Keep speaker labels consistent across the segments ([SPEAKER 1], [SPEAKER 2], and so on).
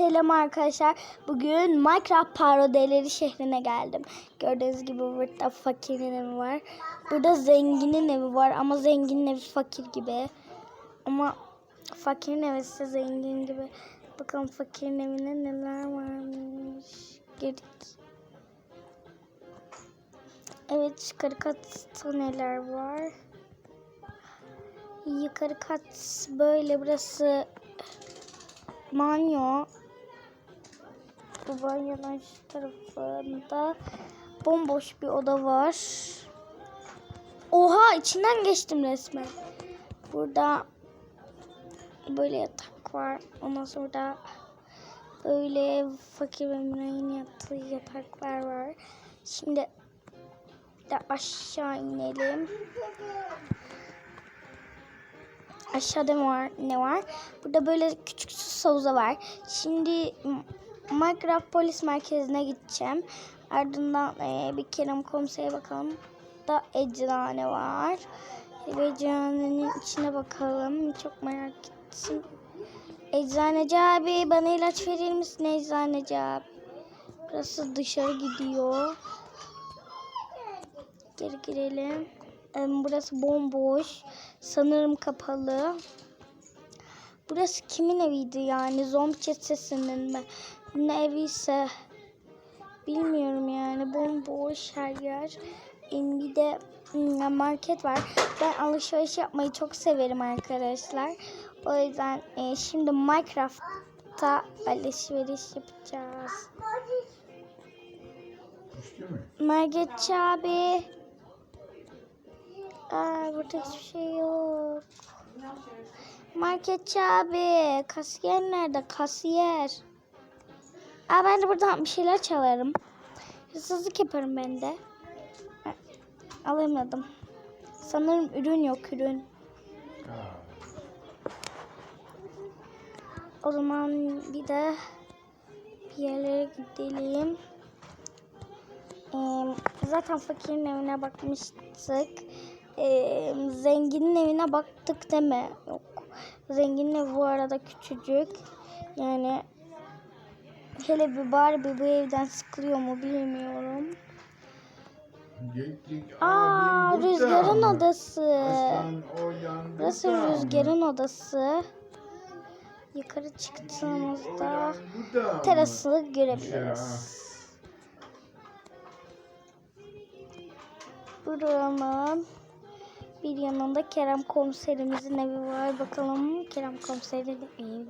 [SPEAKER 1] Selam arkadaşlar. Bugün Minecraft parodileri şehrine geldim. Gördüğünüz gibi burada fakirin evi var. Burada zenginin evi var ama zenginin evi fakir gibi. Ama fakirin evi ise zengin gibi. Bakalım fakirin evinde neler varmış. Girdik. Evet yukarı katta neler var. Yukarı kat böyle burası banyo. Banyonun şu tarafında bomboş bir oda var. Oha içinden geçtim resmen. Burada böyle yatak var. Ondan sonra böyle fakir ve müreyin yattığı yataklar var. Şimdi de aşağı inelim. Aşağıda ne var? Ne var? Burada böyle küçük su havuzu var. Şimdi Minecraft polis merkezine gideceğim. Ardından eee, bir Kerem komisere bakalım. Da eczane var. Bir eczanenin içine bakalım. Çok merak ettim. Eczaneci abi bana ilaç verir misin eczaneci abi? Burası dışarı gidiyor. Geri girelim. Burası bomboş. Sanırım kapalı. Burası kimin eviydi yani? Zombi çetesinin mi? Ne eviyse bilmiyorum yani. Bomboş her yer. Bir de mm, market var. Ben alışveriş yapmayı çok severim arkadaşlar. O yüzden e, şimdi Minecraft'ta alışveriş yapacağız. Margetçi abi. Aa, burada hiçbir şey yok. Marketçi abi. Kasiyer nerede? Kasiyer. Aa, ben de buradan bir şeyler çalarım. Hırsızlık yaparım ben de. Alamadım. Sanırım ürün yok ürün. O zaman bir de bir yerlere gidelim. Ee, zaten fakirin evine bakmıştık. Ee, zenginin evine baktık değil mi? Yok. Zenginin evi bu arada küçücük. Yani hele bir Barbie bu evden sıkılıyor mu bilmiyorum. Aa rüzgarın odası. Burası rüzgarın odası. Yukarı çıktığımızda terası görebiliriz. Buranın bir yanında Kerem komiserimizin evi var. Bakalım Kerem komiserin evi.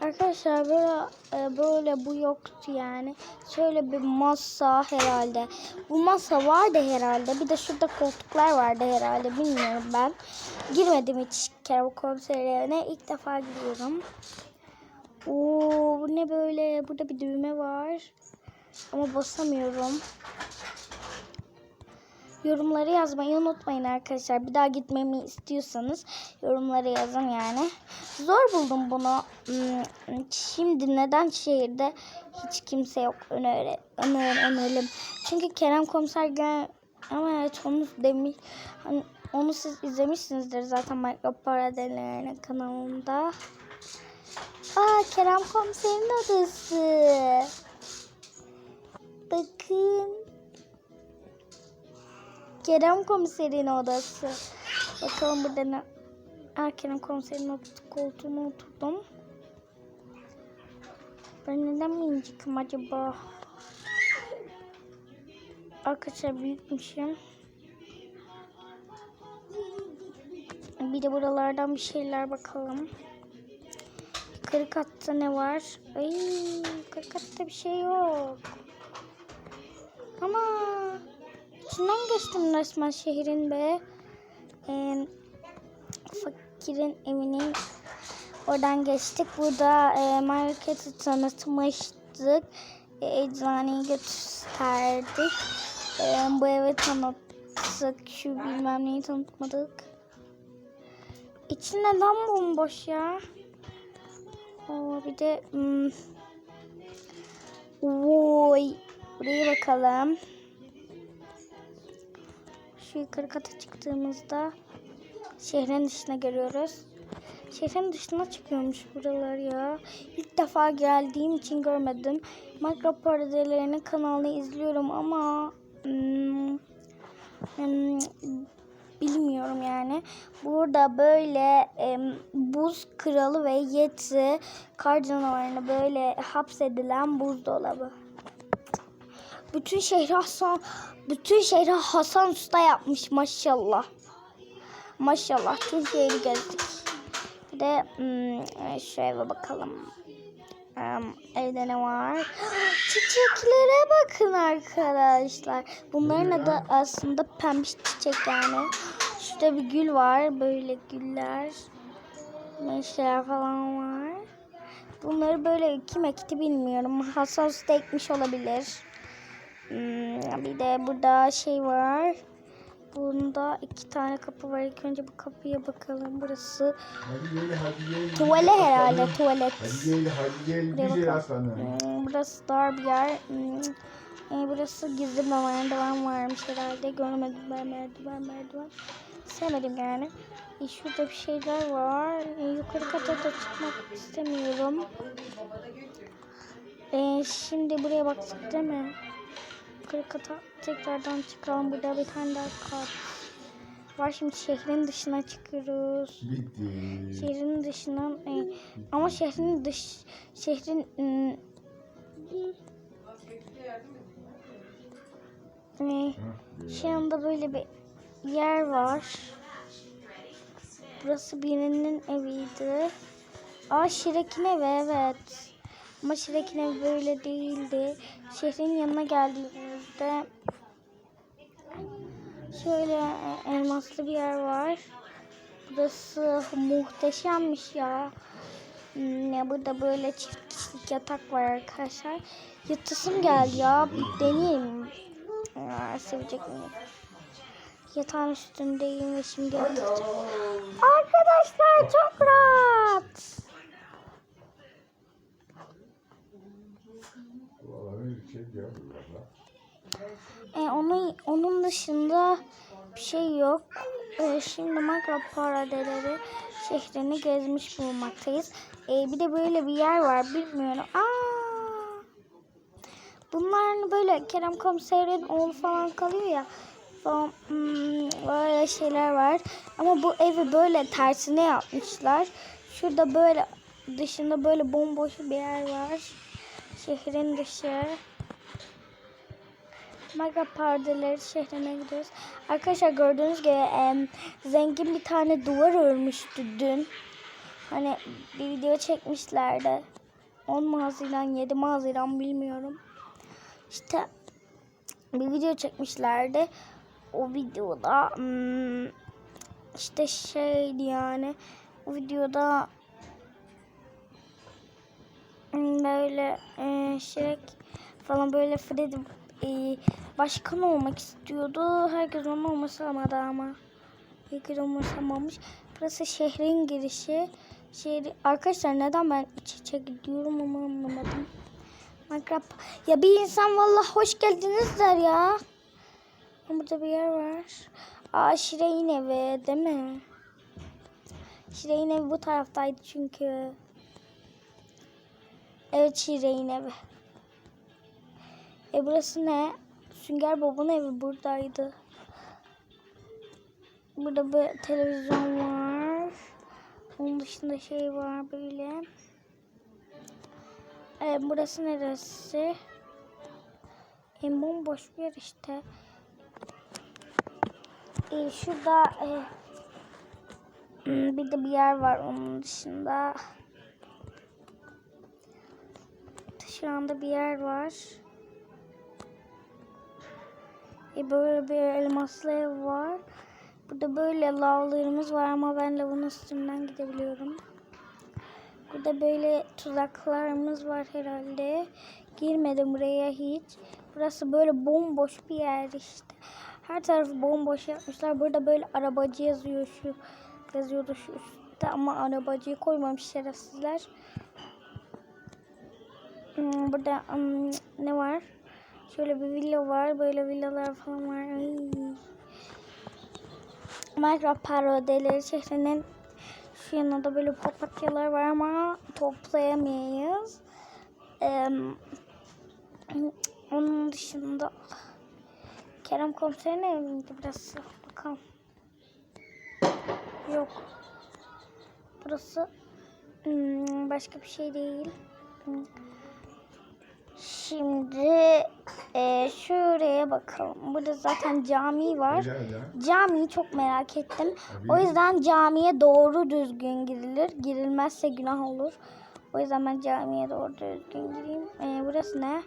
[SPEAKER 1] Arkadaşlar böyle e, böyle bu yoktu yani. Şöyle bir masa herhalde. Bu masa vardı herhalde. Bir de şurada koltuklar vardı herhalde. Bilmiyorum ben. Girmedim hiç Kerem komiserin evine. İlk defa giriyorum. Oo, bu ne böyle? Burada bir düğme var. Ama basamıyorum. Yorumları yazmayı unutmayın arkadaşlar. Bir daha gitmemi istiyorsanız yorumlara yazın yani. Zor buldum bunu. Hmm, Şimdi neden şehirde hiç kimse yok öner öner önerelim. Çünkü Kerem Komiser gel ama evet onu demiş hani onu siz izlemişsinizdir zaten Minecraft Paradelerinin kanalında. Aa Kerem Komiser'in odası. Bakın. Kerem komiserin odası. Bakalım burada ne? Aa, Kerem komiserin koltuğuna oturdum. Ben neden minicikim acaba? Arkadaşlar büyükmüşüm. Bir de buralardan bir şeyler bakalım. Katta ne var? Ay, katta bir şey yok. Ama içinden geçtim resmen şehrin be. Ee, fakirin evinin oradan geçtik. Burada e, marketi tanıtmıştık. E, eczaneyi gösterdik. E, bu evi tanıttık. Şu bilmem neyi tanıtmadık. İçi neden bomboş ya? Oo, bir de hmm, Voy. Buraya bakalım. Şu yukarı kata çıktığımızda şehrin dışına görüyoruz. Şehrin dışına çıkıyormuş buralar ya. İlk defa geldiğim için görmedim. Minecraft parodilerinin kanalını izliyorum ama hmm, hmm, bilmiyorum yani. Burada böyle em, buz kralı ve yeti kar canavarını böyle hapsedilen buzdolabı. Bütün şehri Hasan bütün şehri Hasan Usta yapmış maşallah. Maşallah tüm şehri gezdik. Bir de hmm, şöyle bakalım. Em, evde ne var? Çiçeklere bakın arkadaşlar. Bunların adı aslında pembiş çiçek yani. Şurada bir gül var. Böyle güller. Meşeler falan var. Bunları böyle kim ekti bilmiyorum. Hasan Usta ekmiş olabilir. Hmm, bir de burada şey var. Bunda iki tane kapı var. İlk önce bu kapıya bakalım. Burası
[SPEAKER 2] Hadi gel hadi gel.
[SPEAKER 1] tuvalet herhalde. Tuvalet.
[SPEAKER 2] Hadi gel hadi gel.
[SPEAKER 1] Buraya
[SPEAKER 2] Güzel
[SPEAKER 1] bakalım.
[SPEAKER 2] aslanım.
[SPEAKER 1] Hmm, burası dar bir yer. Hmm, e, burası gizli bir merdiven varmış herhalde. Görmedim ben merdiven merdiven. Sevmedim yani. E, şurada bir şeyler var. E, yukarı kata da çıkmak istemiyorum. E, şimdi buraya baktık değil mi? Yukarı kata tekrardan çıkalım. Burada bir tane daha kat var. Şimdi şehrin dışına çıkıyoruz.
[SPEAKER 2] Bitti.
[SPEAKER 1] Şehrin dışından e, ama şehrin dış şehrin ım, e, şu anda böyle bir yer var. Burası birinin eviydi. Aa Şirek'in evi evet. Ama Şirek'in evi böyle değildi. Şehrin yanına geldiğimizde şöyle e, elmaslı bir yer var. Burası muhteşemmiş ya. Ya burada böyle çift kişilik yatak var arkadaşlar. Yatasım geldi ya. Deneyeyim. Aa, sevecek miyim? Yatağın üstündeyim ve şimdi yatacağım. Arkadaşlar çok rahat.
[SPEAKER 2] Vallahi bir şey yok.
[SPEAKER 1] E, onun, onun dışında bir şey yok. E, şimdi Minecraft paradeleri şehrini gezmiş bulunmaktayız. E, bir de böyle bir yer var bilmiyorum. Aa! Bunlar böyle Kerem Komiser'in oğlu falan kalıyor ya. Falan, hmm, böyle şeyler var. Ama bu evi böyle tersine yapmışlar. Şurada böyle dışında böyle bomboş bir yer var. Şehrin dışı. Mega perdeleri şehrine gidiyoruz. Arkadaşlar gördüğünüz gibi em, zengin bir tane duvar örmüştü dün. Hani bir video çekmişlerdi. 10 Haziran 7 Haziran bilmiyorum. İşte bir video çekmişlerdi. O videoda hmm, işte şeydi yani o videoda böyle e, şey falan böyle Freddy e, başkan olmak istiyordu. Herkes onu umursamadı ama. Herkes umursamamış. Burası şehrin girişi. Şehri... Arkadaşlar neden ben iç içe gidiyorum ama anlamadım. Minecraft. Ya bir insan vallahi hoş geldiniz der ya. Burada bir yer var. Aa Şire'nin evi değil mi? Şire'nin evi bu taraftaydı çünkü. Evet Şire'nin evi. E burası ne? Sünger Bob'un evi buradaydı. Burada bir televizyon var. Onun dışında şey var böyle. E, burası neresi? E, bomboş bir yer işte. E, şurada e, bir de bir yer var onun dışında. Şu anda bir yer var. E böyle bir elmaslı ev var. Burada böyle lavlarımız var ama ben lavın üstünden gidebiliyorum. Burada böyle tuzaklarımız var herhalde. Girmedim buraya hiç. Burası böyle bomboş bir yer işte. Her tarafı bomboş yapmışlar. Burada böyle arabacı yazıyor şu. Yazıyordu şu üstte ama arabacıyı koymamış şerefsizler. Hmm, Burada hmm, ne var? Şöyle bir villa var. Böyle villalar falan var. Ay. Minecraft parodileri şehrinin Şu yanında böyle papatyalar var ama toplayamayız. Ee, onun dışında Kerem komiserin evi miydi burası? Bakalım. Yok. Burası hmm, başka bir şey değil. Şimdi e, şuraya bakalım. Burada zaten cami var. Camiyi çok merak ettim. O yüzden camiye doğru düzgün girilir. Girilmezse günah olur. O yüzden ben camiye doğru düzgün gireyim. Ee, burası ne?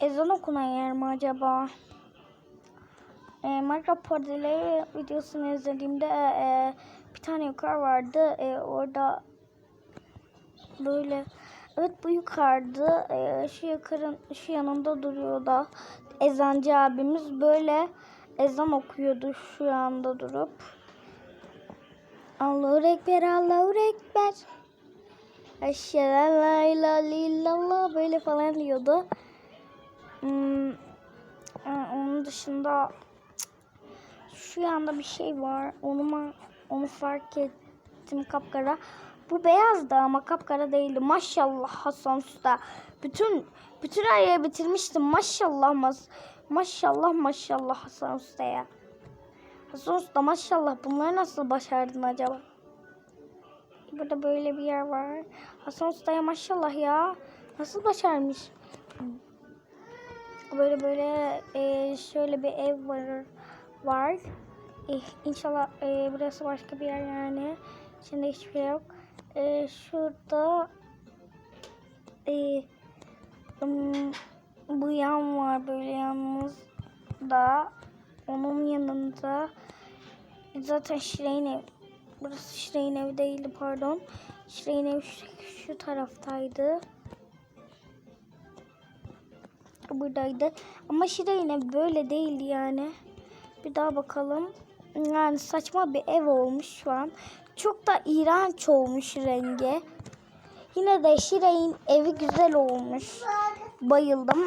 [SPEAKER 1] Ezan okunan yer mi acaba? Ee, Minecraft Pardileri videosunu izlediğimde e, bir tane yukarı vardı. E, orada böyle evet bu yukarıdı. E, şu yukarın şu yanında duruyor da ezancı abimiz böyle ezan okuyordu şu anda durup. Allahu Ekber, Allahu Ekber. Eşhedü la ilahe illallah böyle falan diyordu. Hmm, onun dışında şu yanda bir şey var. Onu onu fark ettim kapkara. Bu beyazdı ama kapkara değildi. Maşallah Hasan Usta. Bütün bütün her yeri bitirmiştim. Maşallah mas maşallah maşallah Hasan Usta'ya. Hasan Usta maşallah bunları nasıl başardın acaba? Burada böyle bir yer var. Hasan Usta'ya maşallah ya. Nasıl başarmış? Böyle böyle e, şöyle bir ev var. var. E, inşallah e, burası başka bir yer yani. İçinde hiçbir şey yok. E, şurada e, bu yan var böyle yalnız da onun yanında zaten Şire'nin ev. Burası Şire'nin evi değildi pardon. Şire'nin evi şu, şu taraftaydı. Buradaydı. Ama Şire'nin evi böyle değildi yani. Bir daha bakalım. Yani saçma bir ev olmuş şu an. Çok da iğrenç olmuş rengi. Yine de Şire'nin evi güzel olmuş. Bayıldım.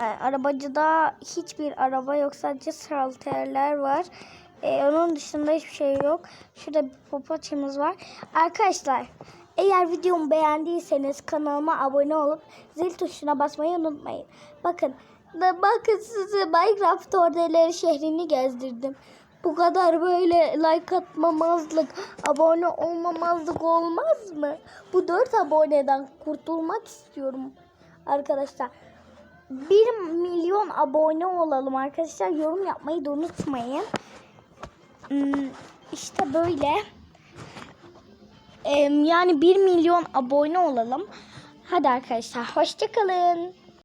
[SPEAKER 1] E, Arabacıda hiçbir araba yok. Sadece salterler var. E, onun dışında hiçbir şey yok. Şurada bir papatyamız var. Arkadaşlar eğer videomu beğendiyseniz kanalıma abone olup zil tuşuna basmayı unutmayın. Bakın bakın size Minecraft ordeleri şehrini gezdirdim. Bu kadar böyle like atmamazlık, abone olmamazlık olmaz mı? Bu dört aboneden kurtulmak istiyorum arkadaşlar. 1 milyon abone olalım arkadaşlar. Yorum yapmayı da unutmayın. Hmm, işte böyle. Yani 1 milyon abone olalım. Hadi arkadaşlar hoşçakalın.